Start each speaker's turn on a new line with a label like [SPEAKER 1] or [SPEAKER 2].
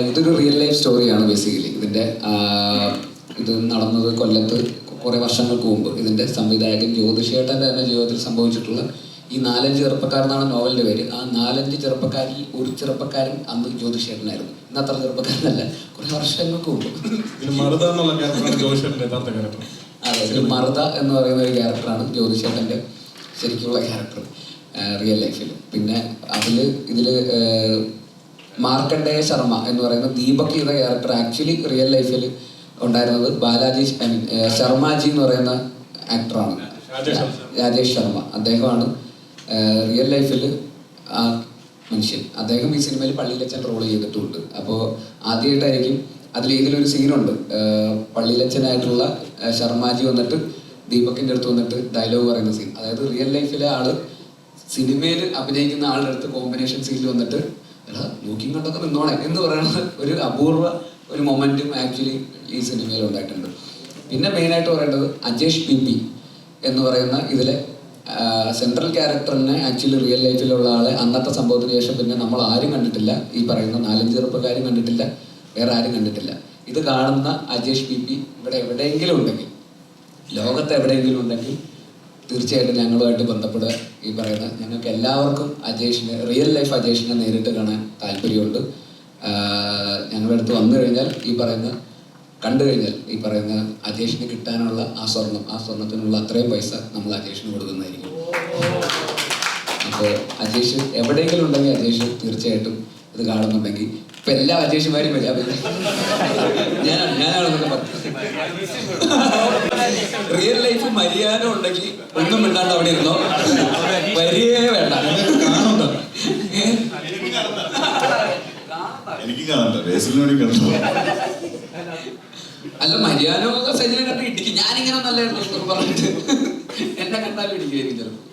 [SPEAKER 1] ഇതൊരു real life സ്റ്റോറിയാണ് basically ഇതിന്റെ ഇത് നടന്നത് കൊല്ലത്ത് കുറെ വർഷങ്ങൾക്ക് മുമ്പ്. ഇതിന്റെ സംവിധായകൻ ജ്യോതിഷേട്ടന്റെ തന്നെ ജീവിതത്തിൽ സംഭവിച്ചിട്ടുള്ള ഈ നാലഞ്ച് ചെറുപ്പക്കാരെന്നാണ് നോവലിന്റെ പേര്. ആ നാലഞ്ച് ചെറുപ്പക്കാരിൽ ഒരു ചെറുപ്പക്കാരൻ അന്ന് ജ്യോതിഷേട്ടനായിരുന്നു. ഇന്ന് അത്ര ചെറുപ്പക്കാരനല്ല കുറെ വർഷങ്ങൾക്ക് മുമ്പ്. അതെ മറുത എന്ന് പറയുന്ന ഒരു ക്യാരക്ടറാണ് ജ്യോതിഷേട്ടന്റെ ശരിക്കുള്ള ക്യാരക്ടർ റിയൽ ലൈഫിൽ പിന്നെ അതിൽ ഇതിൽ മാർക്കണ്ഡേയ ശർമ്മ എന്ന് പറയുന്ന ദീപക് എന്ന ക്യാരക്ടർ ആക്ച്വലി റിയൽ ലൈഫിൽ ഉണ്ടായിരുന്നത് ബാലാജി ഐ മീൻ ശർമാജി എന്ന് പറയുന്ന ആക്ടറാണ്
[SPEAKER 2] രാജേഷ് ശർമ്മ.
[SPEAKER 1] അദ്ദേഹമാണ് റിയൽ ലൈഫിൽ ആ മനുഷ്യൻ. അദ്ദേഹം ഈ സിനിമയിൽ പള്ളിയിലച്ചൻ റോൾ ചെയ്തിട്ടുണ്ട്. അപ്പോൾ ആദ്യമായിട്ടായിരിക്കും അതിൽ ഇതിലൊരു സീനുണ്ട് പള്ളിയിലച്ചനായിട്ടുള്ള ശർമാജി വന്നിട്ട് ദീപക്കിന്റെ അടുത്ത് വന്നിട്ട് ഡയലോഗ് പറയുന്ന സീൻ അതായത് റിയൽ ലൈഫിലെ ആൾ സിനിമയിൽ അഭിനയിക്കുന്ന ആളുടെ അടുത്ത് കോമ്പിനേഷൻ സീനിൽ വന്നിട്ട് എടാ നോക്കിയും കണ്ടൊക്കെ നിന്നോളെ. എന്ന് പറയുന്ന ഒരു അപൂർവ ഒരു മൊമെന്റും ആക്ച്വലി ഈ സിനിമയിൽ ഉണ്ടായിട്ടുണ്ട്. പിന്നെ മെയിനായിട്ട് പറയേണ്ടത് അജേഷ് പി എന്ന് പറയുന്ന ഇതിലെ സെൻട്രൽ ക്യാരക്ടറിനെ ആക്ച്വലി റിയൽ ലൈഫിലുള്ള ആളെ അന്നത്തെ സംഭവത്തിന് ശേഷം പിന്നെ നമ്മൾ ആരും കണ്ടിട്ടില്ല. ഈ പറയുന്ന നാലഞ്ച് ചെറുപ്പക്കാരും കണ്ടിട്ടില്ല. വേറെ ആരും കണ്ടിട്ടില്ല. ഇത് കാണുന്ന അജേഷ് പി പി ഇവിടെ എവിടെയെങ്കിലും ഉണ്ടെങ്കിൽ ലോകത്ത് എവിടെയെങ്കിലും ഉണ്ടെങ്കിൽ തീർച്ചയായിട്ടും ഞങ്ങളുമായിട്ട് ബന്ധപ്പെടുക ഈ പറയുന്ന ഞങ്ങൾക്ക് എല്ലാവർക്കും അജേഷിനെ റിയൽ ലൈഫ് അജേഷിനെ നേരിട്ട് കാണാൻ താല്പര്യമുണ്ട്. ഞങ്ങളുടെ അടുത്ത് വന്നു കഴിഞ്ഞാൽ ഈ പറയുന്ന കണ്ടു കഴിഞ്ഞാൽ ഈ പറയുന്ന അജേഷിന് കിട്ടാനുള്ള ആ സ്വർണം ആ സ്വർണത്തിനുള്ള അത്രയും പൈസ നമ്മൾ അജേഷിന് കൊടുക്കുന്നതായിരിക്കും. അപ്പോൾ അജേഷ് എവിടെയെങ്കിലും ഉണ്ടെങ്കിൽ അജേഷ് തീർച്ചയായിട്ടും ഇത് കാണുന്നുണ്ടെങ്കിൽ ഇപ്പൊ എല്ലാ അജേഷുമാരും വരാൻ ഞാനാണ് ഞാനാണെന്നൊക്കെ പറഞ്ഞു റിയൽ ലൈഫ് മര്യാദ ഉണ്ടെങ്കിൽ ഒന്നും മിണ്ടാണ്ട് അവിടെ ഇരുന്നോ? വരികയേ വേണ്ട.
[SPEAKER 2] കാണുന്നുണ്ടോ?
[SPEAKER 3] എനിക്ക് കാണണ്ട കണ്ടു
[SPEAKER 1] അല്ല മര്യാദ സജിനെ കണ്ട് ഇടിക്കും ഞാനിങ്ങനെ നല്ലായിരുന്നു പറഞ്ഞിട്ട്. എന്നെ കണ്ടാലും ഇടിക്കുമായിരിക്കും ചിലപ്പോൾ